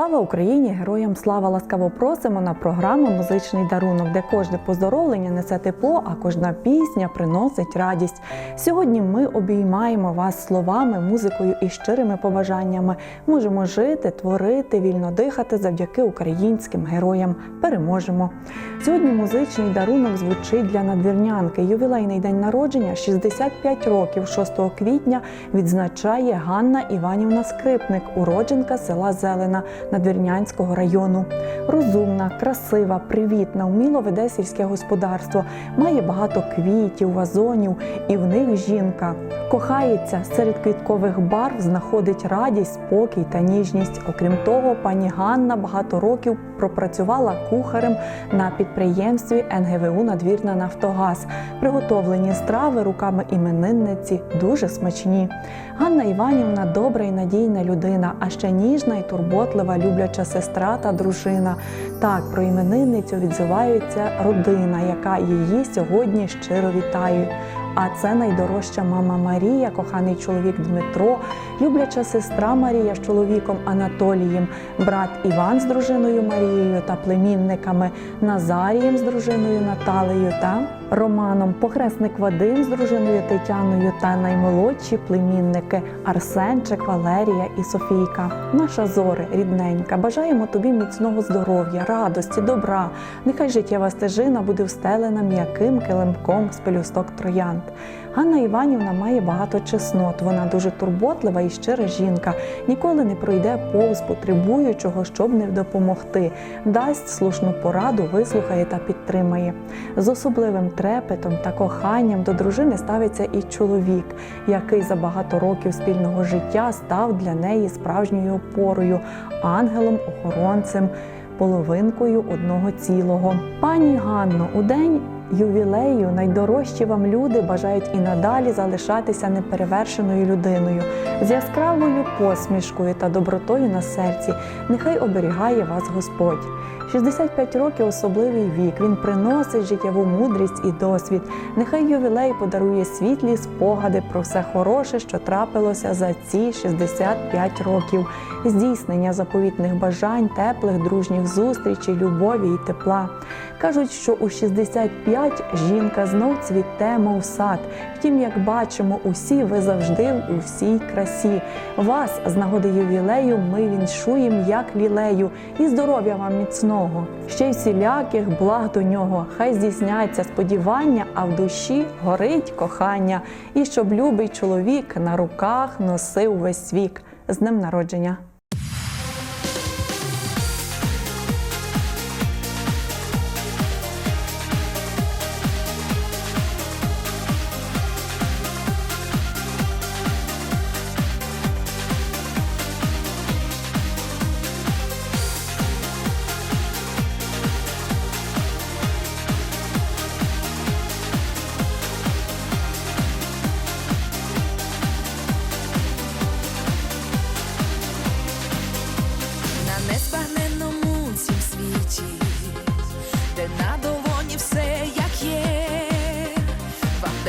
Слава Україні! Героям слава! Ласкаво просимо на програму Музичний дарунок, де кожне поздоровлення несе тепло, а кожна пісня приносить радість. Сьогодні ми обіймаємо вас словами, музикою і щирими побажаннями. Можемо жити, творити, вільно дихати завдяки українським героям. Переможемо! Сьогодні музичний дарунок звучить для надвірнянки. Ювілейний день народження 65 років 6 квітня відзначає Ганна Іванівна Скрипник, уродженка села Зелена Надвірнянського району. Розумна, красива, привітна, вміло веде сільське господарство, має багато квітів, вазонів, і в них жінка. Кохається серед квіткових барв, знаходить радість, спокій та ніжність. Окрім того, пані Ганна багато років пропрацювала кухарем на підприємстві НГВУ Надвірна Нафтогаз. Приготовлені страви руками іменинниці дуже смачні. Ганна Іванівна добра і надійна людина, а ще ніжна і турботлива, любляча сестра та дружина. Так про іменинницю відзивається родина, яка її сьогодні щиро вітає. А це найдорожча мама Марія, коханий чоловік Дмитро, любляча сестра Марія з чоловіком Анатолієм, брат Іван з дружиною Марією та племінниками Назарієм з дружиною Наталею та Романом, похресник Вадим з дружиною Тетяною та наймолодші племінники Арсенчик, Валерія і Софійка. Наша зоре, рідненька, бажаємо тобі міцного здоров'я, радості, добра. Нехай життєва стежина буде встелена м'яким килимком з пелюсток троянд. Ганна Іванівна має багато чеснот. Вона дуже турботлива і щира жінка. Ніколи не пройде повз потребуючого, щоб не допомогти. Дасть слушну пораду, вислухає та підтримає. З особливим трепетом та коханням до дружини ставиться і чоловік, який за багато років спільного життя став для неї справжньою опорою, ангелом-охоронцем, половинкою одного цілого. Пані Ганно, у день ювілею найдорожчі вам люди бажають і надалі залишатися неперевершеною людиною з яскравою посмішкою та добротою на серці. Нехай оберігає вас Господь. 65 років особливий вік. Він приносить життєву мудрість і досвід. Нехай ювілей подарує світлі спогади про все хороше, що трапилося за ці 65 років, здійснення заповітних бажань, теплих дружніх зустрічей, любові і тепла. Кажуть, що у 65 жінка знов цвіте, мов сад. Втім, як бачимо, усі ви завжди у всій красі. Вас з нагоди ювілею ми віншуємо як лілею, і здоров'я вам міцного. Ще й всіляких благ до нього. Хай здійсняться сподівання, а в душі горить кохання. І щоб любий чоловік на руках носив весь вік. З днем народження.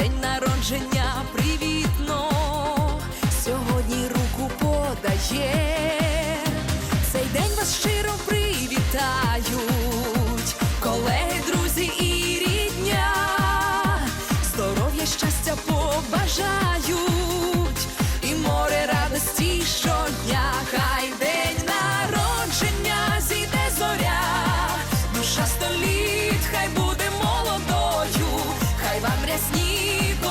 День народження привітно, сьогодні руку подає, цей день вас щиро привітають, колеги, друзі і рідня, здоров'я, щастя побажають,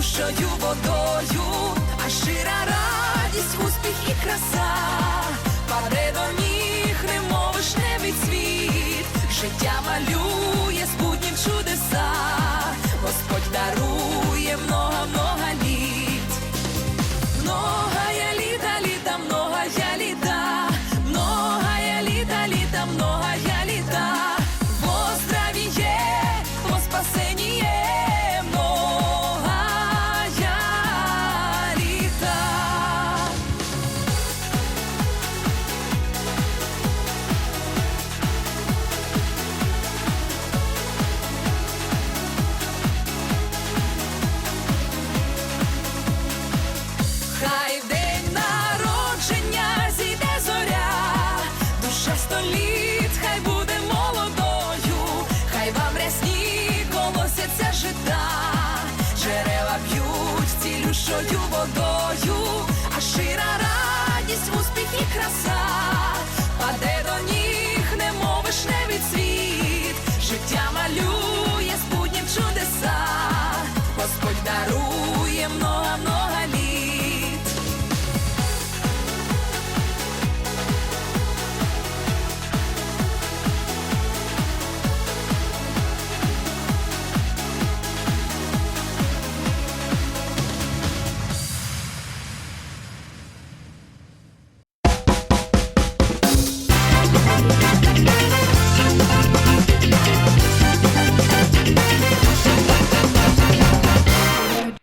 цілющою водою, а щира радість, успіх і краса, століт, хай буде молодою, хай вам рясні колосяться жита, джерела б'ють цілющою водою, а шира радість, успіх і краса,